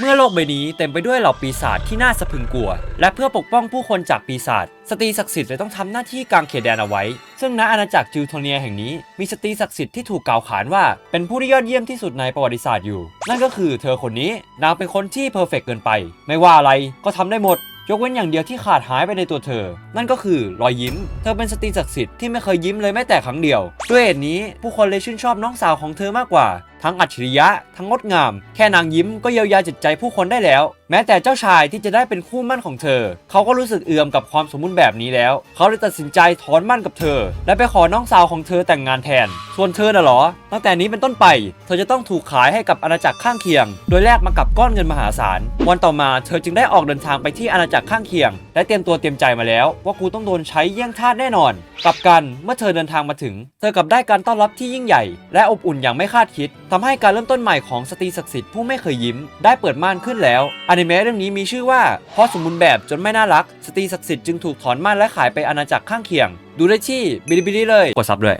เมื่อโลกใบนี้เต็มไปด้วยเหล่าปีศาจที่น่าสะพรึงกลัว และเพื่อปกป้องผู้คนจากปีศาจสตรีศักดิ์สิทธิ์เลยต้องทำหน้าที่กางเขตแดนเอาไว้ ซึ่งณอาณาจักรจิวโทเนียแห่งนี้มีสตรีศักดิ์สิทธิ์ที่ถูกกล่าวขานว่า เป็นผู้ที่ยอดเยี่ยมที่สุดในประวัติศาสตร์อยู่ นั่นก็คือเธอคนนี้นางเป็นคนที่เพอร์เฟกเกินไป ไม่ว่าอะไรก็ทำได้หมดยกเว้นอย่างเดียวที่ขาดหายไปในตัวเธอ นั่นก็คือรอยยิ้ม เธอเป็นสตรีศักดิ์สิทธิ์ที่ไม่เคยยิ้มเลยแม้แต่ครั้งเดียว ด้วยเหตุนี้ผู้คนเลยชื่นชอบน้องสาวของเธอมากกว่า ทั้งอัจฉริยะ ทั้งงดงาม แค่นางยิ้มก็เยียวยาจิตใจผู้คนได้แล้ว แม้แต่เจ้าชายที่จะได้เป็นคู่มั่นของเธอ เขาก็รู้สึกเอื่อมกับความสมบูรณ์แบบนี้แล้ว เขาเลยตัดสินใจถอนมั่นกับเธอ และไปขอน้องสาวของเธอแต่งงานแทน ส่วนเธอน่ะเหรอ ตั้งแต่นี้เป็นต้นไป เธอจะต้องถูกขายให้กับอาณาจักรข้างเคียง โดยแลกมากับก้อนเงินมหาศาล วันต่อมาเธอจึงได้ออกเดินทางไปที่อาณาจักรข้างเคียง และเตรียมตัวเตรียมใจมาแล้ว ว่ากูต้องโดนใช้เยี่ยงทาสแน่นอน กลับกันเมื่อเธอเดินทางมาถึง เธอกลับได้การต้อนรับที่ยิ่งใหญ่ และอบอุ่นอย่างไม่คาดคิดททำให้การเริ่มต้นใหม่ของสตรีศักดิ์สิทธิ์ผู้ไม่เคยยิ้มได้เปิดม่านขึ้นแล้วอนิเมะเรื่องนี้มีชื่อว่าเพราะสมบูรณ์แบบจนไม่น่ารัก สตรีศักดิ์สิทธิ์จึงถูกถอนม่านและขายไปอาณาจักรข้างเคียง ดูได้ที่บิลิบิลิเลยกดซับด้วย